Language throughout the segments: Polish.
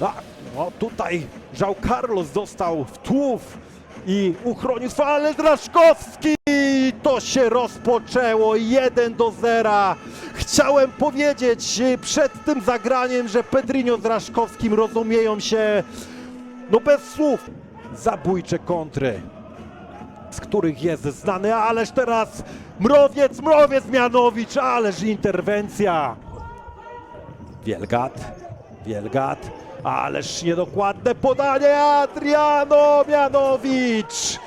A, no tutaj Żał Carlos został w tłów i uchronił ale Draszkowski! To się rozpoczęło 1 do 0. Chciałem powiedzieć y, przed tym zagraniem, że Pedrinho z Draszkowskim rozumieją się no bez słów. Zabójcze kontry, z których jest znany, ależ teraz Mrowiec, Mrowiec Mianowicz, ależ interwencja. Wielgat, Wielgat, ależ niedokładne podanie Adriano Mianowicz.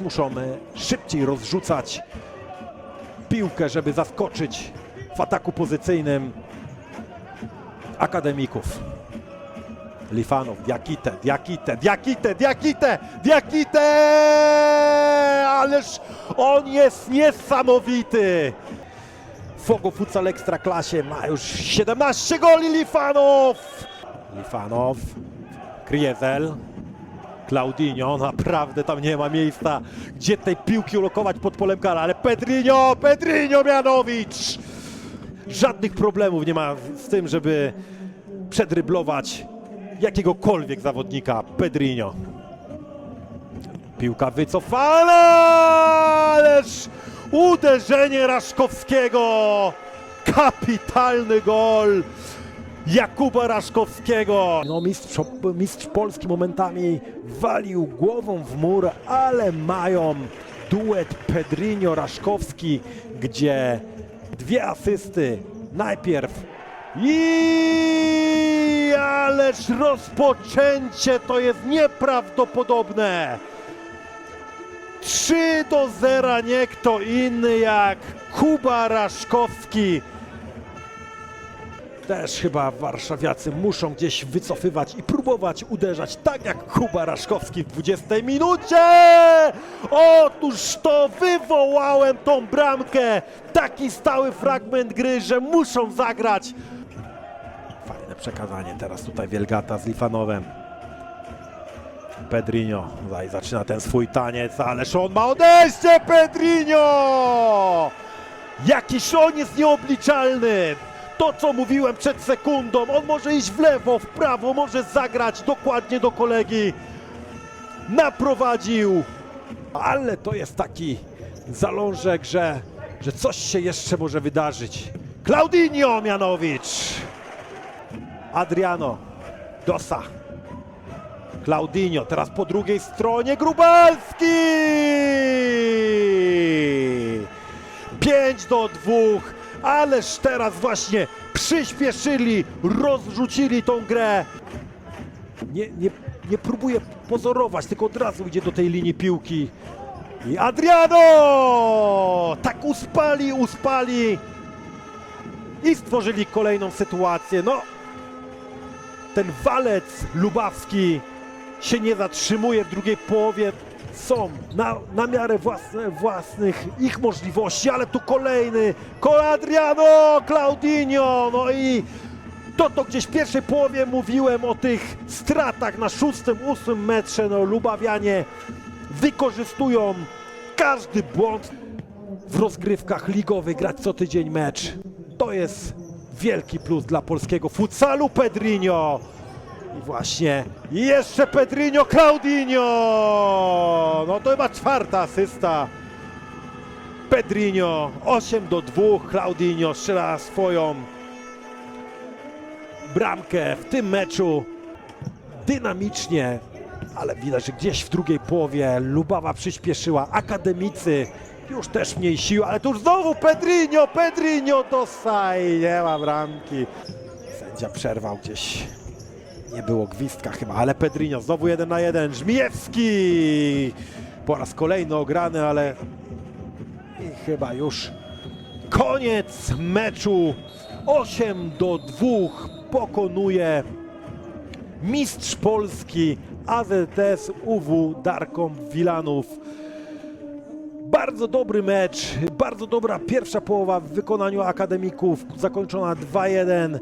Muszą szybciej rozrzucać piłkę, żeby zaskoczyć w ataku pozycyjnym akademików. Lifanow, Diakite, Diakite, Diakite, Diakite, Diakite! Ależ on jest niesamowity! Fogo Futsal Ekstraklasie ma już 17 goli Lifanow! Lifanow, Kriezel, Claudinho, naprawdę tam nie ma miejsca, gdzie tej piłki ulokować pod polem kara, ale Pedrinho, Pedrinho Mianowicz! Żadnych problemów nie ma z tym, żeby przedryblować jakiegokolwiek zawodnika Pedrinho. Piłka wycofana, ależ uderzenie Raszkowskiego. Kapitalny gol Jakuba Raszkowskiego. No mistrz, mistrz Polski momentami walił głową w mur, ale mają duet Pedrinho-Raszkowski, gdzie dwie asysty. Najpierw i ależ rozpoczęcie to jest nieprawdopodobne. 3 do 0 nie kto inny jak Kuba Raszkowski. Też chyba warszawiacy muszą gdzieś wycofywać i próbować uderzać tak jak Kuba Raszkowski w 20 minucie. Otóż to wywołałem tą bramkę. Taki stały fragment gry, że muszą zagrać. Fajne przekazanie teraz tutaj Wielgata z Lifanowem. Pedrinho zaczyna ten swój taniec, ależ on ma odejście, Pedrinho! Jakiś on jest nieobliczalny! To, co mówiłem przed sekundą, on może iść w lewo, w prawo, może zagrać dokładnie do kolegi. Naprowadził, ale to jest taki zalążek, że, że coś się jeszcze może wydarzyć. Claudinho Mianowicz! Adriano, Dosa, Claudinho, teraz po drugiej stronie Grubalski! 5 do 2, ależ teraz właśnie przyspieszyli, rozrzucili tą grę. Nie, nie, nie próbuje pozorować, tylko od razu idzie do tej linii piłki. I Adriano! Tak uspali, uspali i stworzyli kolejną sytuację. No, ten walec lubawski się nie zatrzymuje w drugiej połowie. Są na, na miarę własne, własnych ich możliwości, ale tu kolejny Ko Adriano Claudinho. No i to, to gdzieś w pierwszej połowie mówiłem o tych stratach na szóstym, ósmym metrze. No, Lubawianie wykorzystują każdy błąd w rozgrywkach ligowych, grać co tydzień mecz. To jest wielki plus dla polskiego futsalu Pedrinho. I właśnie jeszcze Pedrinho Claudinho. No to chyba czwarta asysta. Pedrinho 8 do 2. Claudinho strzela swoją bramkę w tym meczu dynamicznie, ale widać, że gdzieś w drugiej połowie Lubawa przyspieszyła. Akademicy już też mniej sił, ale tu znowu Pedrinho, Pedrinho dosaj, nie ma bramki. Sędzia przerwał gdzieś. Nie było gwizdka chyba, ale Pedrinho znowu jeden na jeden. Żmijewski po raz kolejny ograny, ale i chyba już koniec meczu. 8 do 2 pokonuje mistrz Polski AZS UW Darkom Wilanów. Bardzo dobry mecz, bardzo dobra pierwsza połowa w wykonaniu akademików, zakończona 2-1.